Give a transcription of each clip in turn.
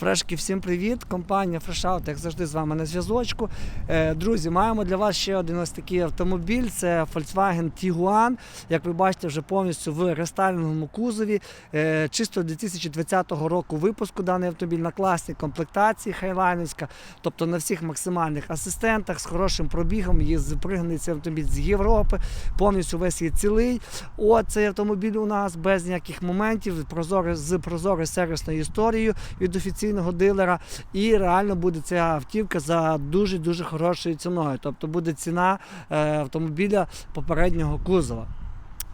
Фрешки, всім привіт! Компанія Freshout, як завжди, з вами на зв'язочку. Е, Друзі, маємо для вас ще один ось такий автомобіль. Це Volkswagen Tiguan. Як ви бачите, вже повністю в рестайлінговому кузові. Е, Чисто 2020 року випуску даний автомобіль на класній комплектації хайлайнерська, тобто на всіх максимальних асистентах з хорошим пробігом. Є запригнаний цей автомобіль з Європи, повністю весь є цілий. От цей автомобіль у нас без ніяких моментів, прозорий, з прозорою сервісною історією від офіційного дилера. І реально буде ця автівка за дуже дуже хорошою ціною. Тобто буде ціна е, автомобіля попереднього кузова.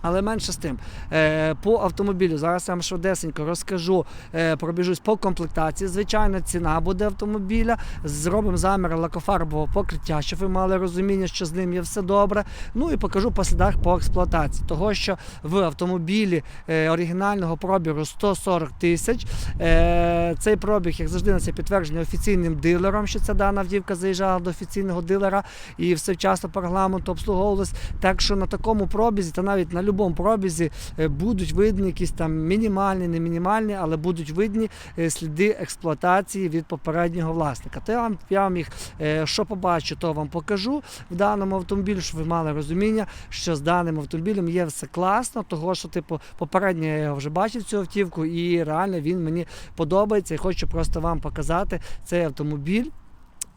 Але менше з тим, е, по автомобілю зараз я вам швидесенько розкажу, е, пробіжусь по комплектації. Звичайна ціна буде автомобіля. Зробимо замір лакофарбового покриття, щоб ви мали розуміння, що з ним є все добре. Ну і покажу по слідах по експлуатації. Того, що в автомобілі е, оригінального пробігу 140 тисяч. Цей пробіг, як завжди, на це підтвердження офіційним дилером, що ця дана автівка заїжджала до офіційного дилера і все вчасно по регламенту обслуговувалась. Так що на такому пробізі та навіть на будь-якому пробізі е, будуть видні якісь там мінімальні, не мінімальні, але будуть видні е, сліди експлуатації від попереднього власника. То я вам, я вам їх е, що побачу, то вам покажу в даному автомобілі, щоб ви мали розуміння, що з даним автомобілем є все класно, того що, типу, попередньо я вже бачив цю автівку, і реально він мені подобається. І хочу просто вам показати цей автомобіль.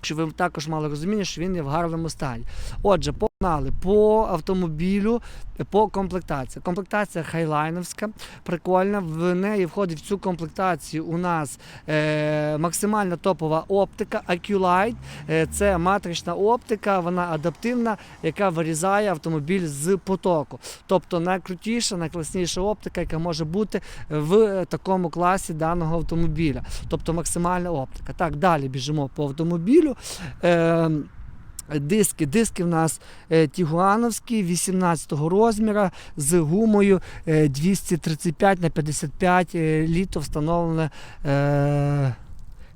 Щоб ви також мали розуміння, що він є в гарному стані. Отже, погнали по автомобілю, по комплектації. Комплектація хайлайновська, прикольна. В неї входить в цю комплектацію у нас е, максимальна топова оптика AccuLight. Е, це матрична оптика, вона адаптивна, яка вирізає автомобіль з потоку. Тобто найкрутіша, найкласніша оптика, яка може бути в такому класі даного автомобіля. Тобто максимальна оптика. Так, далі біжимо по автомобілю. Е, Диски, диски в нас е, тігуановські 18 розміра з гумою е, 235 на 55 е, літо встановлене. Е,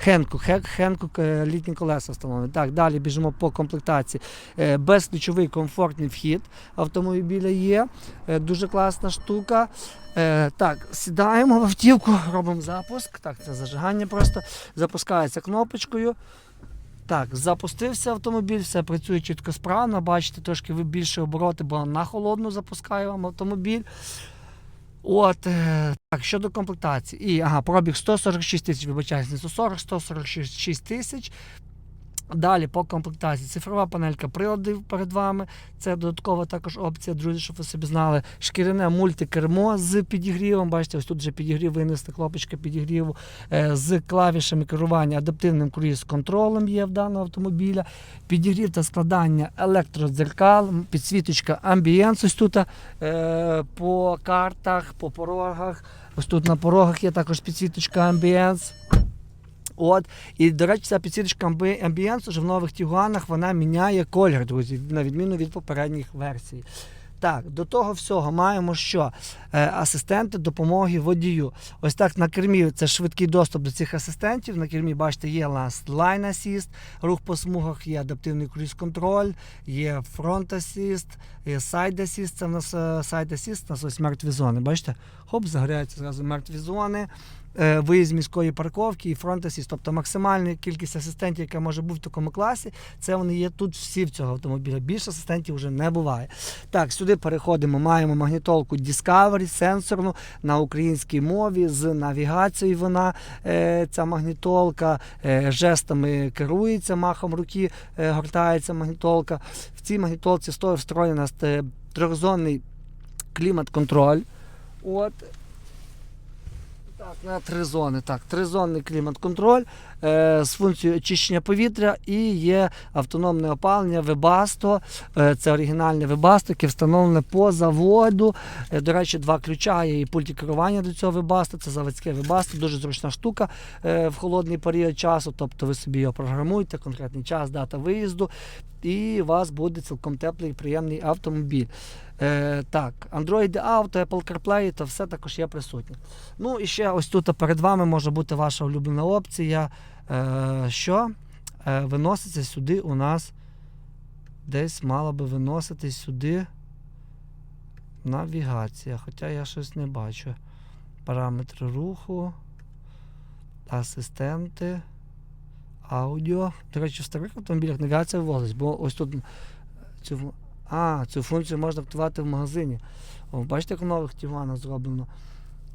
Хенкук, Хе- Хенкук е, літні колеса встановлені. Так, далі біжимо по комплектації. Е, Безключовий комфортний вхід автомобіля є. Е, Дуже класна штука. Е, Так, сідаємо в автівку, робимо запуск. Так, це зажигання просто. Запускається кнопочкою. Так, запустився автомобіль, все працює чітко справно. Бачите, трошки ви більше обороти, бо на холодну запускає вам автомобіль. От, е, так, щодо комплектації. І ага, пробіг 146 тисяч, вибачаюсь, не 140, 146 тисяч. Далі по комплектації. Цифрова панелька приладів перед вами. Це додаткова також опція, друзі, щоб ви собі знали. Шкіряне мультикермо з підігрівом. Бачите, ось тут вже підігрів винести, кнопочка підігріву е, з клавішами керування, адаптивним круїз-контролем є в даного автомобіля. Підігрів та складання електродзеркал, підсвіточка амбієнс. Ось тут е, по картах, по порогах. Ось тут на порогах є також підсвіточка амбієнс. От, і, до речі, ця підсвіточка амбі- амбієнс вже в нових Тігуанах вона міняє колір, друзі, на відміну від попередніх версій. Так, до того всього маємо що? Е, асистенти допомоги водію. Ось так на кермі це швидкий доступ до цих асистентів. На кермі, бачите, є Last Line Assist, рух по смугах, є адаптивний круїз-контроль, є Front Assist, є Side Assist, це в нас е, Side Assist, у нас ось мертві зони. Бачите? Хоп, загоряються зразу мертві зони. Е, Виїзд міської парковки і Front Тобто максимальна кількість асистентів, яка може бути в такому класі, це вони є тут всі в цього автомобіля. Більше асистентів вже не буває. Так, сюди переходимо. Маємо магнітолку Discovery, сенсорну на українській мові з навігацією. Вона е, ця магнітолка е, жестами керується, махом руки гортається магнітолка. В цій магнітолці стоїть встроєна трьохзонний клімат-контроль. От. Так, на три зони. Так, тризонний клімат-контроль е, з функцією очищення повітря і є автономне опалення Webasto. Е, це оригінальне Webasto, яке встановлене по заводу. Е, до речі, два ключа є і пульті керування до цього Webasto. Це заводське Webasto, дуже зручна штука е, в холодний період часу. Тобто ви собі його програмуєте, конкретний час, дата виїзду, і у вас буде цілком теплий і приємний автомобіль. Е, так, Android Auto, Apple CarPlay, то все також є присутнє. Ну і ще ось тут перед вами може бути ваша улюблена опція, е, що е, виноситься сюди у нас десь мала би виносити сюди навігація. Хоча я щось не бачу. Параметри руху. Асистенти. Аудіо. До речі, в старих автомобілях навігація вводилась, бо ось тут цю, а, цю функцію можна активувати в магазині. О, бачите, як в нових Тігуанах зроблено.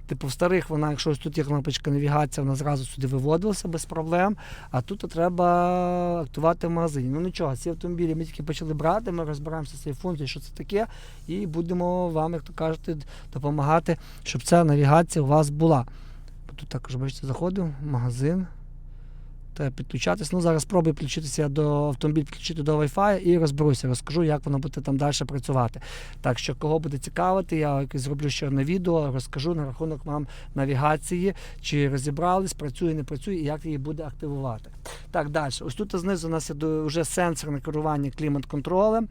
Типу, в старих вона, якщо ось тут є кнопочка навігація, вона зразу сюди виводилася без проблем. А тут треба активувати в магазині. Ну нічого, ці автомобілі ми тільки почали брати, ми розбираємося з цією функцією, що це таке, і будемо вам, як то кажете, допомагати, щоб ця навігація у вас була. Тут також, бачите, в магазин. Треба підключатись. Ну, зараз спробую підключитися до автомобіль, підключити до Wi-Fi і розберуся, розкажу, як воно буде там далі працювати. Так що, кого буде цікавити, я зроблю ще одне відео, розкажу на рахунок вам навігації, чи розібрались, працює, не працює, і як її буде активувати. Так, далі. Ось тут знизу у нас є вже сенсорне керування клімат-контролем.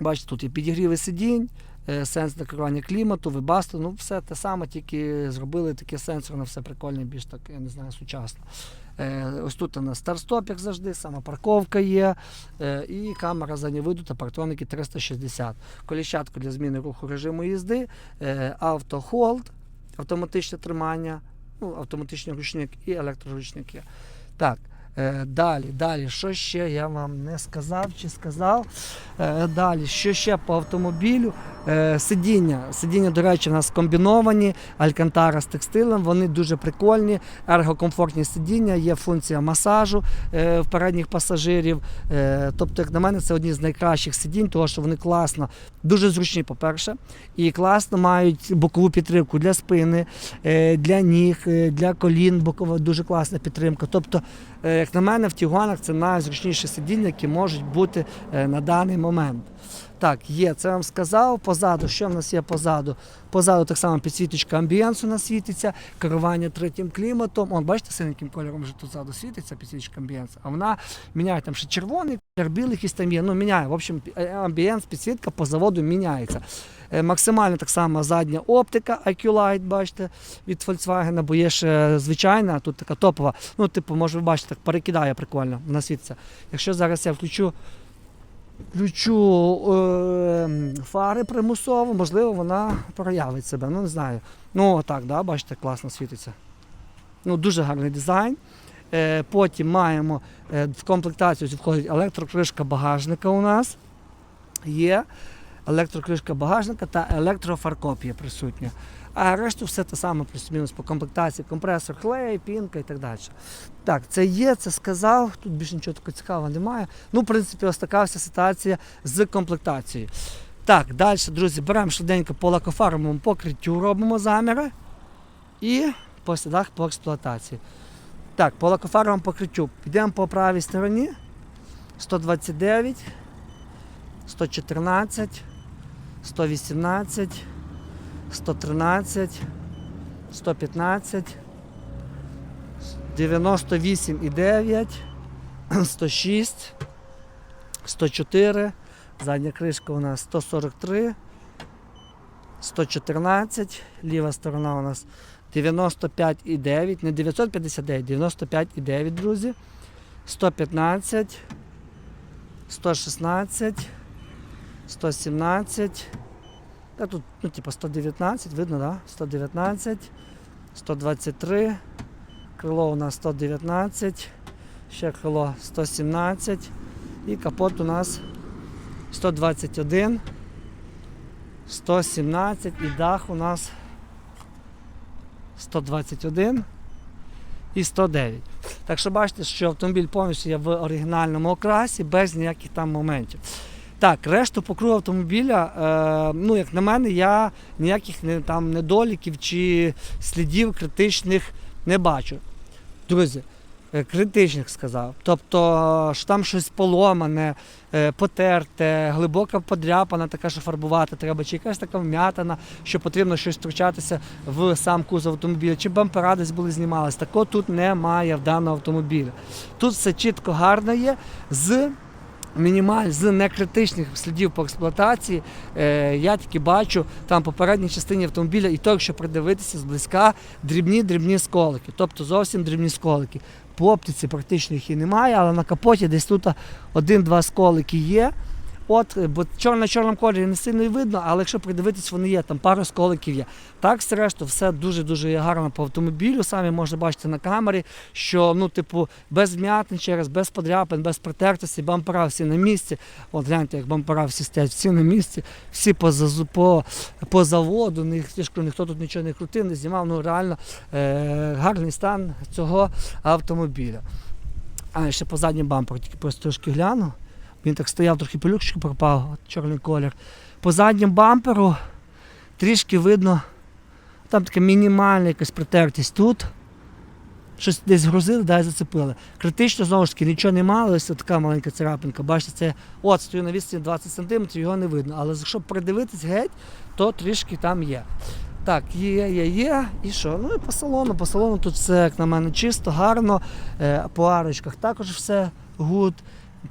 Бачите, тут є підігріви сидінь, е, сенсорне керування клімату, вибасто, ну все те саме, тільки зробили таке сенсорне, все прикольне, більш так, я не знаю, сучасно. Е, Ось тут у нас старт-стоп, як завжди, сама парковка є, е, і камера заднього виду та парктроники 360. Коліщатку для зміни руху режиму їзди, е, автохолд, автоматичне тримання, ну, автоматичний ручник і електроручники. Так, далі, далі, що ще я вам не сказав чи сказав. Е, Далі, що ще по автомобілю? Е, Сидіння. Сидіння, до речі, у нас комбіновані, алькантара з текстилем, вони дуже прикольні, ергокомфортні сидіння, є функція масажу е, в передніх пасажирів. Е, Тобто, як на мене, це одні з найкращих сидінь, тому що вони класно, дуже зручні, по-перше, і класно мають бокову підтримку для спини, е, для ніг, е, для колін, бокова дуже класна підтримка. Тобто, е, як на мене, в Тігуанах це найзручніші сидіння, які можуть бути е, на даний момент. Так, є, це вам сказав. Позаду, що в нас є позаду? Позаду так само підсвіточка амбієнсу нас світиться, керування третім кліматом. Он, бачите, синеньким кольором вже тут ззаду світиться підсвіточка амбієнсу. А вона міняє там ще червоний білий якийсь там є. Ну, міняє. В общем, е, амбієнс, підсвітка по заводу міняється. Е, Максимально так само задня оптика IQ Light, бачите, від Volkswagen, бо є ще звичайна, тут така топова. Ну, типу, може, ви бачите, так перекидає прикольно, вона світиться. Якщо зараз я включу включу е, фари примусово, можливо, вона проявить себе. Ну, не знаю. Ну, отак, да, бачите, класно світиться. Ну, дуже гарний дизайн. Е, потім маємо е, в комплектацію входить електрокришка багажника у нас. Є електрокришка багажника та електрофаркоп є присутня. А решту все те саме, плюс-мінус по комплектації, компресор, клей, пінка і так далі. Так, це є, це сказав. Тут більше нічого такого цікавого немає. Ну, в принципі, ось така вся ситуація з комплектацією. Так, далі, друзі, беремо швиденько по лакофармовому покриттю, робимо заміри і по слідах по експлуатації. Так, по лакофармовому покриттю. Підемо по правій стороні. 129, 114, 118, 113, 115, 98,9, 106, 104, задня кришка у нас 143, 114, ліва сторона у нас 95,9, не 959, 95,9, друзі, 115, 116, 117, та тут, ну, типу 119, видно, да? 119, 123, крило у нас 119, ще крило 117 і капот у нас 121, 117 і дах у нас 121 і 109. Так що бачите, що автомобіль повністю є в оригінальному окрасі, без ніяких там моментів. Так, решту по автомобіля, е, ну, як на мене, я ніяких не, там, недоліків чи слідів критичних не бачу. Друзі, е, критичних сказав. Тобто, що там щось поломане, е, потерте, глибока подряпана, така, що фарбувати треба, чи якась така вм'ятана, що потрібно щось втручатися в сам кузов автомобіля, чи бампера десь були знімалися. Такого тут немає в даного автомобіля. Тут все чітко гарно є з мінімаль з некритичних слідів по експлуатації. Е, я тільки бачу там попередній частині автомобіля, і то, якщо придивитися зблизька, дрібні-дрібні сколики, тобто зовсім дрібні сколики. По оптиці практично їх і немає, але на капоті десь тут один-два сколики є. От, е, бо чор на чорному кольорі не сильно видно, але якщо придивитись, вони є, там пару сколиків є. Так, решту, все дуже-дуже гарно по автомобілю. Самі можна бачити на камері, що ну, типу, без вмятин через, без подряпин, без протертості, бампера всі на місці. От гляньте, як бампера всі стоять, всі на місці, всі по, по, по заводу, ніхто, ніхто тут нічого не крутив, не знімав. Ну реально е, гарний стан цього автомобіля. А ще по заднім бамперу, тільки просто трошки гляну. Він так стояв, трохи пилюкчик пропав, чорний колір. По заднім бамперу трішки видно, там така мінімальна якась притертість тут. Щось десь грузили, да, і зацепили. Критично, знову ж таки, нічого немає, але ось така маленька царапинка. Бачите, це от стою на відстані 20 см, його не видно. Але якщо придивитись геть, то трішки там є. Так, є, є, є. І що? Ну і по салону. По салону тут все, як на мене, чисто, гарно. Е, по арочках також все гуд.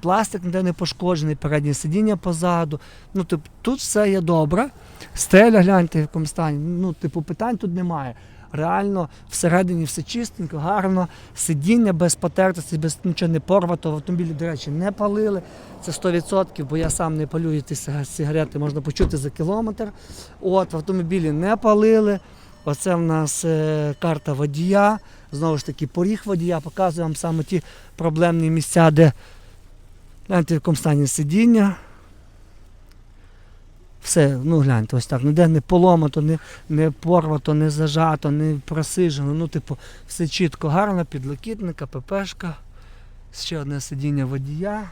Пластик ніде не пошкоджений, переднє сидіння позаду. Ну, тип, тут все є добре. Стеля, гляньте, в якому стані. Ну, типу, питань тут немає. Реально всередині все чистенько, гарно, сидіння без потертості, без нічого не порвато. В автомобілі, до речі, не палили. Це 100%, бо я сам не палюю ті сигарети, можна почути за кілометр. От, в автомобілі не палили. Оце в нас е, карта водія. Знову ж таки, поріг водія. Показую вам саме ті проблемні місця, де гляньте, в якому стані сидіння. Все, ну гляньте, ось так. Ніде не поломато, не, не порвато, не зажато, не просижено. Ну, типу, все чітко, гарно, підлокітника, ППшка. Ще одне сидіння водія,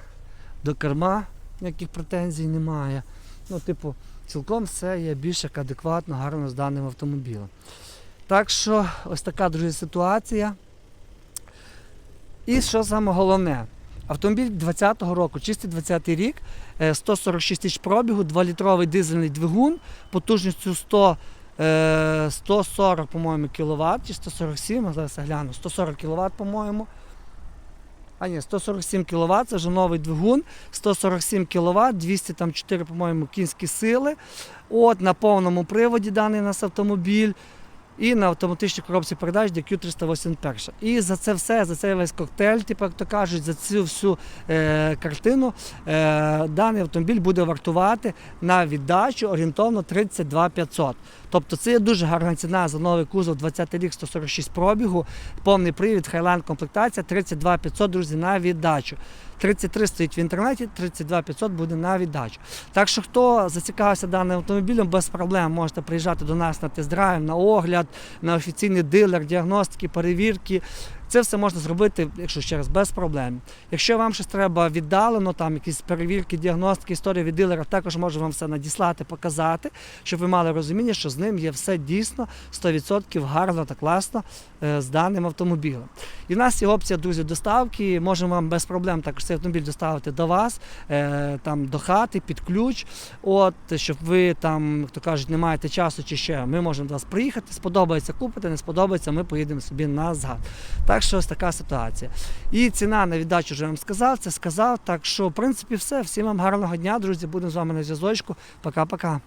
до керма, ніяких претензій немає. Ну, типу, цілком все є більш як адекватно, гарно з даним автомобілем. Так що ось така, друзі, ситуація. І що саме головне? Автомобіль 20-го року, чистий 20-й рік, е, 146 тисяч пробігу, 2-літровий дизельний двигун, потужністю 100, е, 140, по-моєму, кВт, чи 147, зараз я гляну, 140 кВт, по-моєму. А ні, 147 кВт, це вже новий двигун, 147 кВт, 204, по-моєму, кінські сили. От на повному приводі даний у нас автомобіль. І на автоматичній коробці передач DQ381. І за це все, за цей весь коктейль, типу, як то кажуть, за цю всю е, картину е, даний автомобіль буде вартувати на віддачу орієнтовно 32 500. Тобто це є дуже гарна ціна за новий кузов 20 рік 146 пробігу, повний привід, хайлайн комплектація 32 500, друзі, на віддачу. 33 стоїть в інтернеті, 32 500 буде на віддачу. Так що хто зацікавився даним автомобілем, без проблем можете приїжджати до нас на тест-драйв, на огляд, на офіційний дилер, діагностики, перевірки. Це все можна зробити, якщо ще раз, без проблем. Якщо вам щось треба віддалено, там якісь перевірки, діагностики, історія від дилера, також можу вам все надіслати, показати, щоб ви мали розуміння, що з ним є все дійсно 100% гарно та класно е, з даним автомобілем. І в нас є опція, друзі, доставки. Можемо вам без проблем також цей автомобіль доставити до вас, е, там до хати, під ключ. От, щоб ви там, як то кажуть, не маєте часу чи ще. Ми можемо до вас приїхати, сподобається купити, не сподобається, ми поїдемо собі назад. Так що ось така ситуація. І ціна на віддачу вже вам сказав, це сказав. Так що, в принципі, все. Всім вам гарного дня, друзі. Будемо з вами на зв'язочку. Пока-пока.